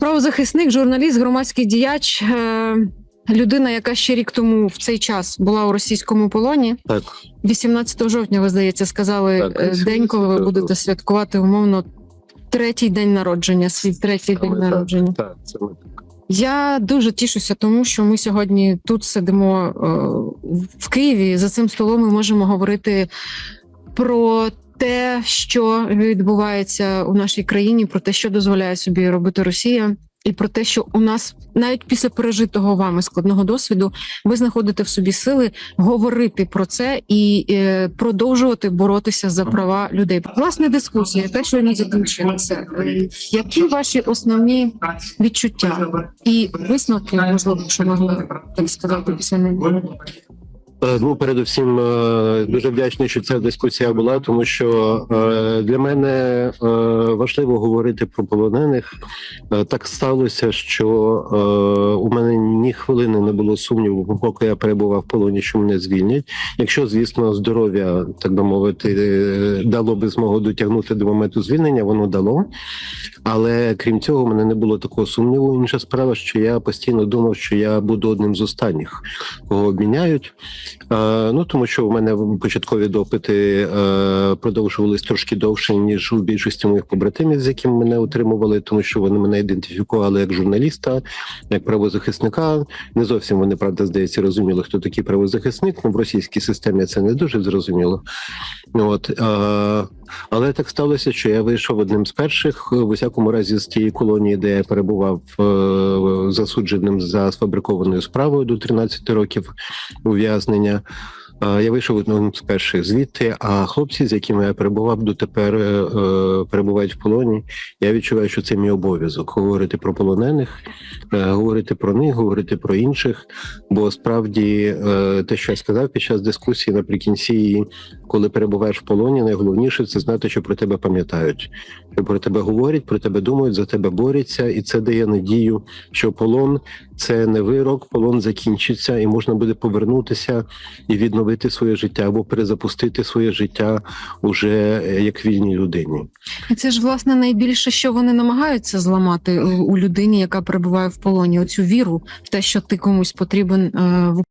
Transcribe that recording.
Правозахисник, журналіст, громадський діяч, е, людина, яка ще рік тому в цей час була у російському полоні. Так, 18 жовтня, ви здається, сказали Так, е, день, коли ви будете святкувати умовно третій день народження, свій третій Саме день так. народження. так, це ми так. Я дуже тішуся, тому що ми сьогодні тут сидимо е, в Києві. За цим столом ми можемо говорити про те, що відбувається у нашій країні, про те, що дозволяє собі робити Росія, і про те, що у нас навіть після пережитого вами складного досвіду ви знаходите в собі сили говорити про це і е, продовжувати боротися за права людей. Власне, дискусія, те, що не закінчилася. Які ваші основні відчуття і висновки, можливо, що можна так сказати після неї? Е, Ну, передусім, е, дуже вдячний, що ця дискусія була, тому що е, для мене важливо говорити про полонених. Так сталося, що у мене ні хвилини не було сумніву, поки я перебував в полоні, що мене звільнять. Якщо, звісно, здоров'я, так би мовити, дало би змогу дотягнути до моменту звільнення, воно дало. Але крім цього, у мене не було такого сумніву. Інша справа, що я постійно думав, що я буду одним з останніх, кого обміняють. Е, ну тому що в мене початкові допити е, продовжувались трошки довше ніж у більшості моїх побратимів, з якими мене утримували, тому що вони мене ідентифікували як журналіста, як правозахисника. Не зовсім вони правда здається розуміли, хто такий правозахисник. Ну в російській системі це не дуже зрозуміло. От е, але так сталося, що я вийшов одним з перших, в усякому разі, з тієї колонії, де я перебував е, засудженим за сфабрикованою справою до 13 років ув'язнення. Е, Я вийшов одним з перших звідти. А хлопці, з якими я перебував дотепер, е, е, перебувають в полоні. Я відчуваю, що це мій обов'язок говорити про полонених, е, говорити про них, говорити про інших. Бо справді е, те, що я сказав під час дискусії наприкінці, коли перебуваєш в полоні, найголовніше це знати, що про тебе пам'ятають, що про тебе говорять, про тебе думають, за тебе борються, і це дає надію, що полон це не вирок, полон закінчиться, і можна буде повернутися і відновити своє життя або перезапустити своє життя уже е, як вільній людині. Це ж власне найбільше, що вони намагаються зламати у у людині, яка перебуває в полоні. Оцю віру в те, що ти комусь потрібен е, в